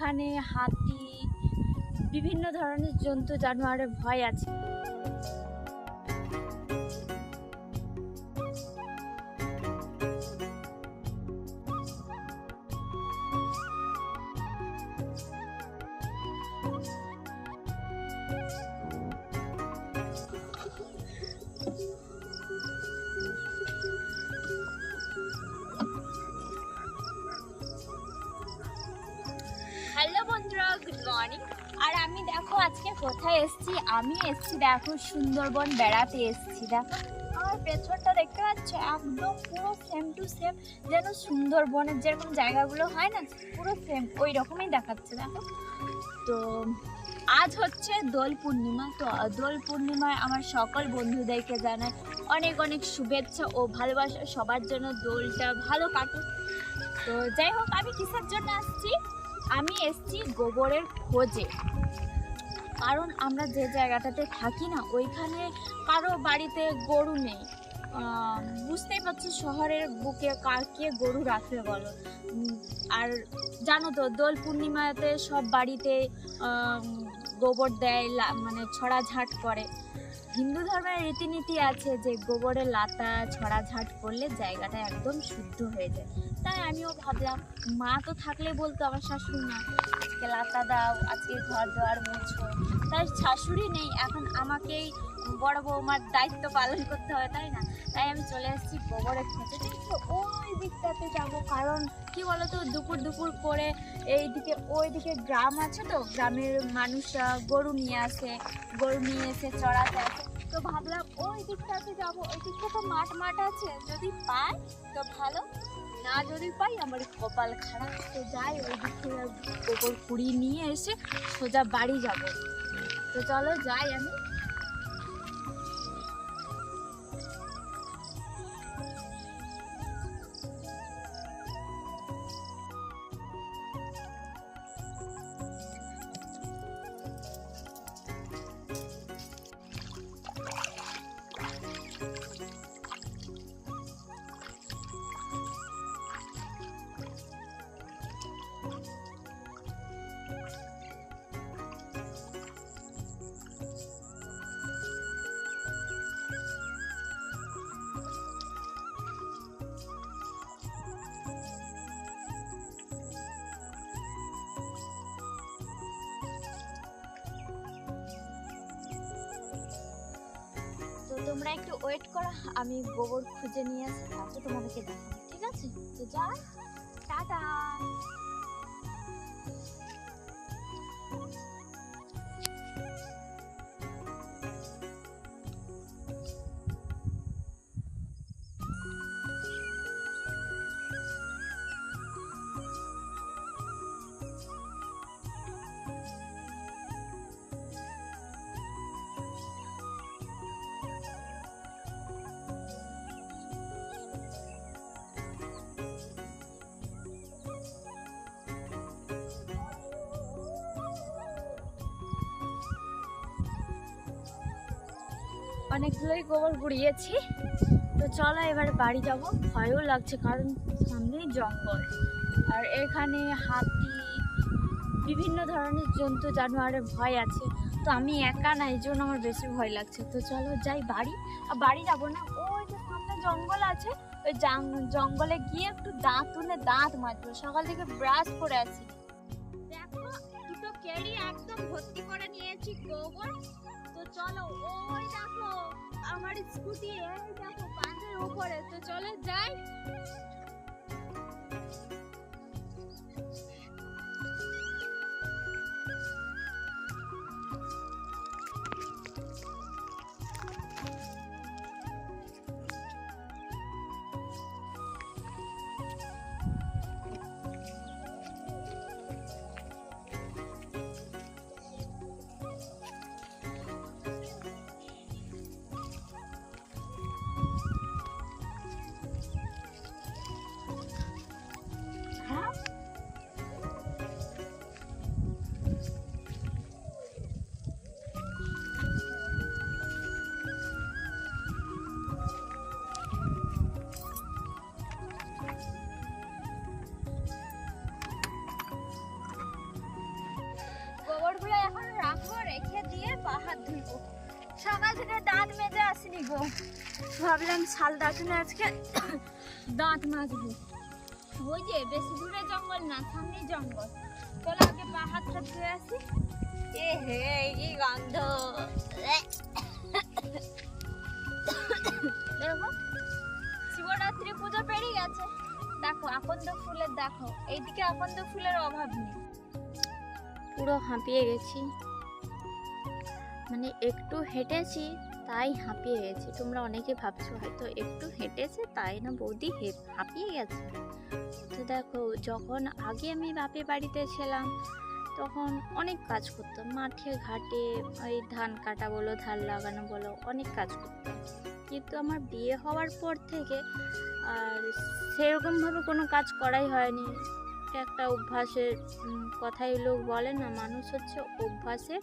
এখানে হাতি বিভিন্ন ধরনের জন্তু জানোয়ারের ভয় আছে। কোথায় এসেছি? আমি এসেছি দেখো, সুন্দরবন বেড়াতে এসছি, দেখো। আমার পেছনটা দেখতে পাচ্ছ? একদম পুরো সেম টু সেম যেন সুন্দরবনের যেরকম জায়গাগুলো হয় না, পুরো সেম ওই রকমই দেখাচ্ছে, দেখো। তো আজ হচ্ছে দোল পূর্ণিমা, তো দোল পূর্ণিমায় আমার সকল বন্ধুদেরকে জানাই অনেক অনেক শুভেচ্ছা ও ভালোবাসা, সবার জন্য দোলটা ভালো কাটুক। তো যাই হোক, আমি কিসের জন্য আসছি? আমি এসছি গোবরের খোঁজে। কারণ আমরা যে জায়গাটাতে থাকি না, ওইখানে কারও বাড়িতে গরু নেই। বুঝতেই পারছি শহরের বুকে কার কে গরু রাখবে বলো? আর জানো তো, দোল পূর্ণিমাতে সব বাড়িতে গোবর দেয় মানে ছড়াঝাট করে। হিন্দু ধর্মের রীতিনীতি আছে যে গোবরের লাতা, ছড়াঝাট করলে জায়গাটা একদম শুদ্ধ হয়ে যায়। তাই আমিও ভাবলাম, মা তো থাকলে বলতো আমার শাশুড়ি মা, আজকে লাতা দাও, আজকে ঘর দেওয়ার মুছো। তাই শাশুড়ি নেই, এখন আমাকেই বড় বৌমার দায়িত্ব পালন করতে হবে, তাই না? তাই আমি চলে আসছি গোবরের দেখছ ওই দিকটাতে যাব, কারণ কি বলতো, দুপুর দুপুর করে এই এইদিকে ওইদিকে গ্রাম আছে তো, গ্রামের মানুষরা গরু নিয়ে আসে, গরু নিয়ে এসে চড়াতে আসে তো ভাবলাম ওই দিকটাতে যাব, ওই দিকটা তো মাঠ মাঠ আছে, যদি পাই তো ভালো। না যদি পাই, আমার কপাল খারাপ তো যাই ওই দিক থেকে গোবর নিয়ে এসে সোজা বাড়ি যাব। তো চলো যাই আমি। তোমরা একটু ওয়েট করো, আমি গোবর খুঁজে নিয়ে আসি, তারপর তোমাদেরকে দেখাবো, ঠিক আছে? তো যা, টাটা! অনেকগুলোই গোবর গুড়িয়েছি। তো চলো এবার বাড়ি যাব। ভয়ও লাগছে কারণ সামনেই জঙ্গল। আর এখানে হাতি, বিভিন্ন ধরনের জন্তু, জানোয়ারের ভয় আছে। তো আমি একা না, এই জন্য আমার বেশি ভয় লাগছে। তো চলো যাই বাড়ি। আর বাড়ি যাব না, ওই যে সামনে জঙ্গল আছে, ওই জঙ্গলে গিয়ে একটু দাঁত তুলে দাঁত মাজবো। সকাল থেকে ব্রাশ করে আছি। দেখো, দুটো কেড়ি একদম ভর্তি করে নিয়েছি গোবর। চলো ওই দেখো আমার স্কুটি এই দেখো পাঁচের উপরে। তো চলো যাই দাঁতুনে দাঁত মেজে আসিনি গো। ভাবলাম শাল দাঁতুনে আজকে দাঁত মাজবো। ওই যে বেশি দূরে জঙ্গল না, সামনেই জঙ্গল। চলো আগে পা হাতটা ধুয়ে আসি। এ হে, কি গন্ধ। দেখো, শিবরাত্রি পুজো পেরিয়ে গেছে। দেখো, আকন্দ ফুলের, দেখো, এইদিকে আকন্দ ফুলের অভাব নেই। পুরো হাঁপিয়ে গেছি। মানে একটু হেঁটেছি, তাই হাঁপিয়ে গেছি। তোমরা অনেকে ভাবছ হয়তো একটু হেঁটেছে, তাই না বৌদি? হাঁপিয়ে গেছে। তো দেখো, যখন আগে আমি বাপের বাড়িতে ছিলাম, তখন অনেক কাজ করতাম। মাঠে, ঘাটে, ওই ধান কাটা বলো, ধান লাগানো বলো, অনেক কাজ করতাম। কিন্তু আমার বিয়ে হওয়ার পর থেকে আর সেরকমভাবে কোনো কাজ করাই হয়নি। একটা অভ্যাসের কথাই লোক বলে না, মানুষ হচ্ছে অভ্যাসের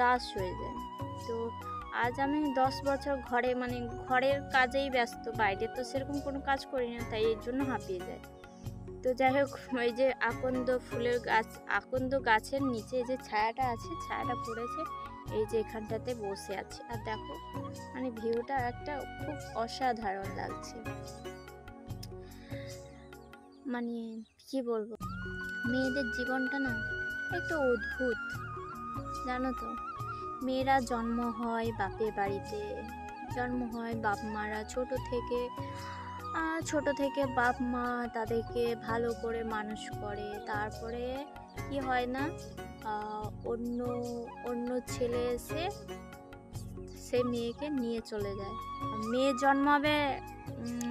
দাস হয়ে যায়। তো আজ আমি দশ বছর ঘরে মানে ঘরের কাজেই ব্যস্ত, বাইরে তো সেরকম কোনো কাজ করি না, তাই এর জন্য হাঁপিয়ে যায় তো যাই হোক, ওই যে আকন্দ ফুলের গাছ, আকন্দ গাছের নিচে যে ছায়াটা আছে, ছায়াটা পড়েছে, এই যে এখানটাতে বসে আছে। আর দেখো মানে ভিউটা একটা খুব অসাধারণ লাগছে। মানে কি বলব? মেয়েদের জীবনটা না একটু অদ্ভুত। জানো তো, মেয়েরা জন্ম হয় বাপের বাড়িতে। জন্ম হয় বাপ মারা ছোট থেকে ছোট থেকে বাপ মা তাদেরকে ভালো করে মানুষ করে। তারপরে কি হয় না অন্য অন্য ছেলে এসে সে মেয়েকে নিয়ে চলে যায়। মেয়ে জন্মাবে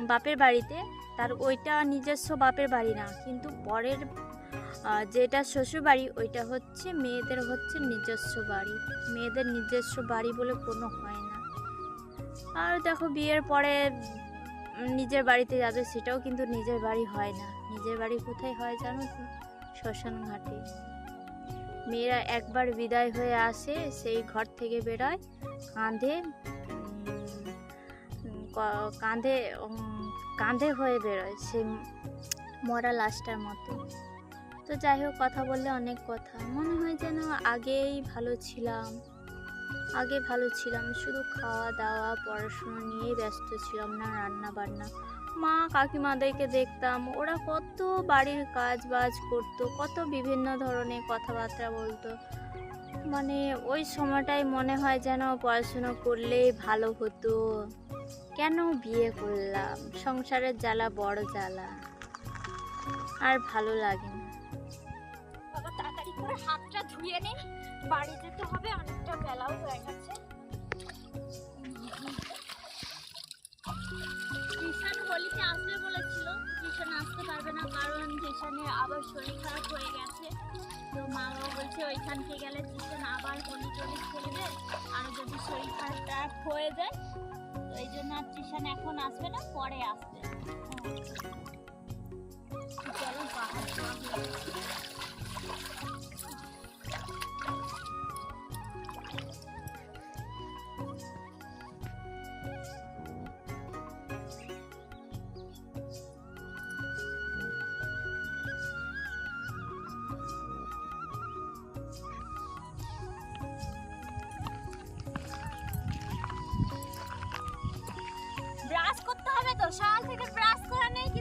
বাপের বাড়িতে, তার ওইটা নিজস্ব বাপের বাড়ি না, কিন্তু পরের যেটা শ্বশুর বাড়ি ওইটা হচ্ছে মেয়েদের হচ্ছে নিজস্ব বাড়ি। মেয়েদের নিজস্ব বাড়ি বলে কোনো হয় না। আর দেখো বিয়ের পরে নিজের বাড়িতে যাবে, সেটাও কিন্তু নিজের বাড়ি হয় না। নিজের বাড়ি কোথায় হয় জানো তো? শ্মশান ঘাটে মেয়েরা একবার বিদায় হয়ে আসে, সেই ঘর থেকে বেরোয়, কাঁধে কাঁধে কাঁধে হয়ে বেরোয় সে মরা লাশটার মতো। তো যাই হোক, কথা বললে অনেক কথা। মনে হয় যেন আগেই ভালো ছিলাম। আগে ভালো ছিলাম, শুধু খাওয়া দাওয়া পড়াশোনা নিয়েই ব্যস্ত ছিলাম না রান্না বান্না মা কাকিমাদেরকে দেখতাম, ওরা কত বাড়ির কাজ বাজ করতো, কত বিভিন্ন ধরনের কথাবার্তা বলতো। মানে ওই সময়টাই মনে হয় যেন পড়াশোনা করলেই ভালো হতো। কেন বিয়ে করলাম? সংসারের জ্বালা বড় জ্বালা। আর ভালো লাগে না করে হাতটা ধুয়ে নে। বাড়ি যেতে হবে, অনেকটা বেলাও হয়ে গেছে। জিশান হোলিতে আসবে বলেছিল। জিশান আসতে পারবে না কারণ জিশানের আবার শরীর খারাপ হয়ে গেছে। তো মা বাবা বলছে, ওইখানকে গেলে জিশান আবার হোলি টোলি খেলবে। আর যদি শরীর খারাপটা হয়ে যায়, তো এই জন্য আর জিশান এখন আসবে না, পরে আসবে। চলো, বাহার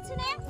করা নেই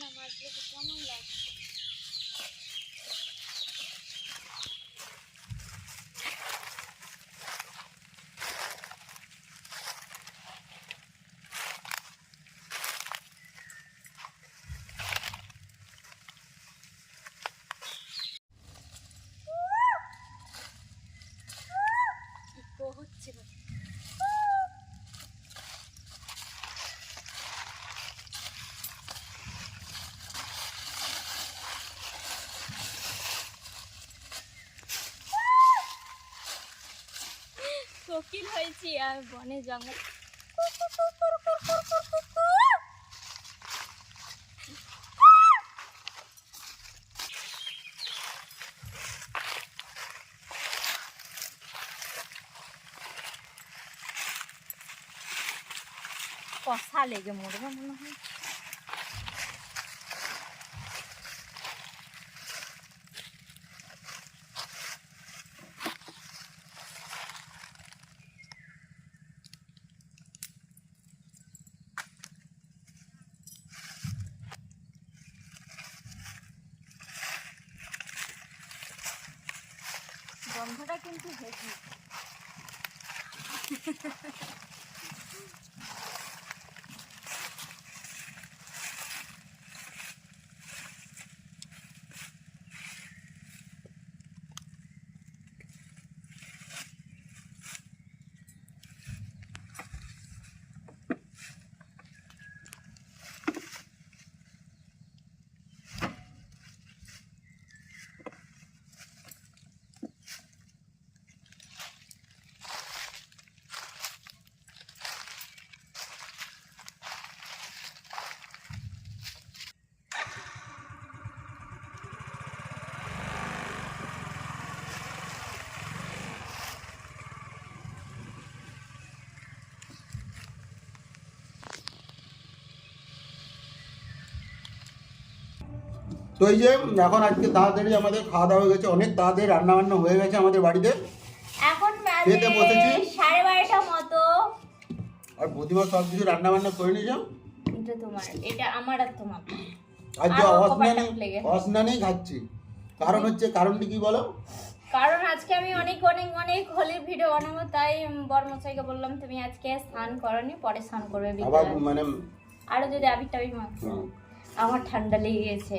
না মাছগুলোকে কেমন লাগছে ইকো হচ্ছে না কোকিল হয়েছি আর বনে জঙ্গল। কষা লেগে মরবে মনে হয়। Ha. তো এই যে এখন আজকে তাড়াতাড়ি আমাদের খাওয়া দাওয়া হয়ে গেছে অনেক তাড়াতাড়ি রান্না বান্না হয়ে গেছে আমাদের বাড়িতে। এখন খেতে বসেছি। সাড়ে বারোটা মতো। আর প্রতিমা সব কিছু রান্না বান্না করে নিয়েছে? এটা তোমার এটা আমার আর তোমার। আজকে আরও অসনানি অসনানি খাচ্ছি। কারণ হচ্ছে কারণটি কি বলো? কারণ আজকে আমি অনেক অনেক অনেক হোলির ভিডিও বানাবো তাই বর্মশাইকে বললাম তুমি আজকে স্নান করনি পরে স্নান করবে আবার মানে আরও যদি আবির টাবির মাখো। হুম, আমার ঠান্ডা লেগে গেছে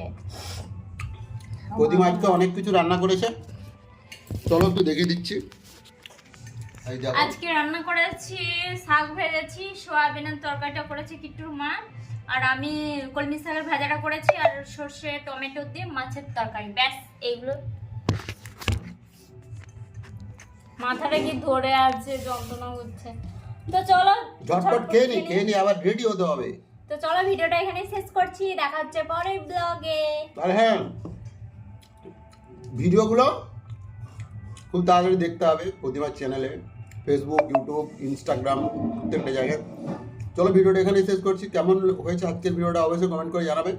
প্রতিমা আজকে অনেক কিছু রান্না করেছে। চলো একটু দেখিয়ে দিচ্ছি। আজকে রান্না করেছি শাক ভেজেছি সোয়াবিনের তরকারিটা করেছি কিট্টুর মা আর আমি কলমি শাকের ভাজাটা করেছি আর সর্ষে টমেটো দিয়ে মাছের তরকারি ব্যাস এইগুলো। মাথাটা কি ধরে আছে যন্ত্রণা হচ্ছে। তো চলো ঝটপট খেয়ে নি খেয়ে নি আবার রেডি হতে হবে। তো চলো ভিডিওটা এখানে শেষ করছি। দেখা হচ্ছে পরের ব্লগে। আর হ্যাঁ ভিডিওগুলো খুব তাড়াতাড়ি দেখতে হবে প্রতিমার চ্যানেলে ফেসবুক ইউটিউব ইনস্টাগ্রাম প্রত্যেকটা জায়গায়। চলো ভিডিওটা এখানে শেষ করছি। কেমন হয়েছে আজকের ভিডিওটা অবশ্যই কমেন্ট করে জানাবেন